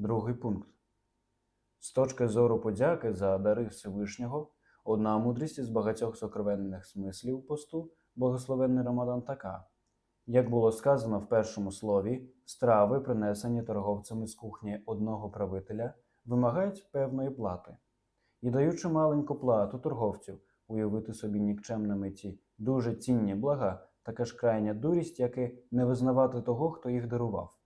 Другий пункт. З точки зору подяки за дари Всевишнього, одна мудрість із багатьох сокровенних смислів посту благословенний Рамадан така. Як було сказано в першому слові, страви, принесені торговцями з кухні одного правителя, вимагають певної плати. І даючи маленьку плату торговцю, уявити собі нікчемними ті дуже цінні блага, така ж крайня дурість, як і не визнавати того, хто їх дарував.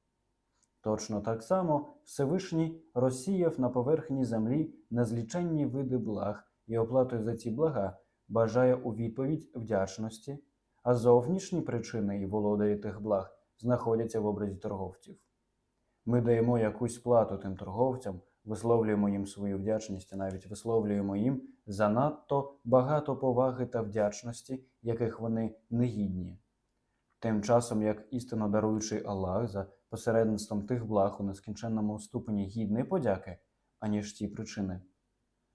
Точно так само Всевишній розсіяв на поверхні землі незліченні види благ і оплатою за ці блага бажає у відповідь вдячності, а зовнішні причини і володарі тих благ знаходяться в образі торговців. Ми даємо якусь плату тим торговцям, висловлюємо їм свою вдячність і навіть висловлюємо їм занадто багато поваги та вдячності, яких вони не гідні. Тим часом, як істинно даруючий Аллах за посередництвом тих благ у нескінченному ступені гідної подяки, аніж ті причини.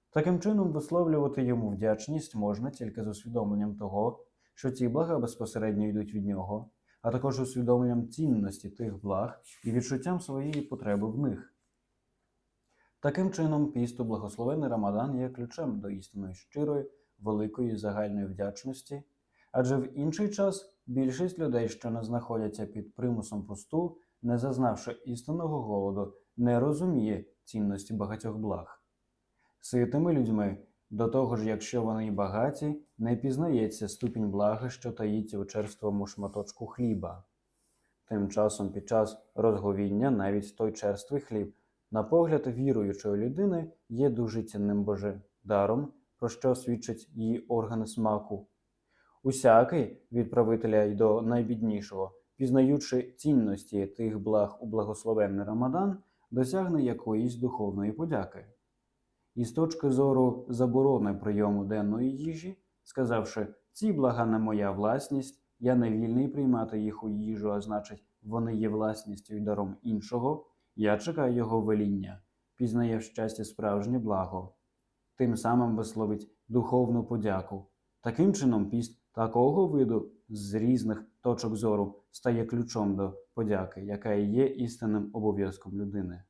Таким чином, висловлювати йому вдячність можна тільки з усвідомленням того, що ці блага безпосередньо йдуть від нього, а також усвідомленням цінності тих благ і відчуттям своєї потреби в них. Таким чином, піст у благословений Рамадан є ключем до істинної щирої, великої загальної вдячності, адже в інший час більшість людей, що не знаходяться під примусом посту, не зазнавши істинного голоду, не розуміє цінності багатьох благ. Ситими людьми, до того ж, якщо вони багаті, не пізнається ступінь блага, що таїться у черствому шматочку хліба. Тим часом, під час розговіння, навіть той черствий хліб, на погляд віруючої людини, є дуже цінним Боже даром, про що свідчать її органи смаку. Усякий від правителя й до найбіднішого, пізнаючи цінності тих благ у благословенний Рамадан, досягне якоїсь духовної подяки. І з точки зору заборони прийому денної їжі, сказавши, ці блага не моя власність, я не вільний приймати їх у їжу, а значить, вони є власністю і даром іншого, я чекаю його веління, пізнає в щасті справжнє благо, тим самим висловить духовну подяку. Таким чином, піст такого виду з різних точок зору стає ключом до подяки, яка є істинним обов'язком людини.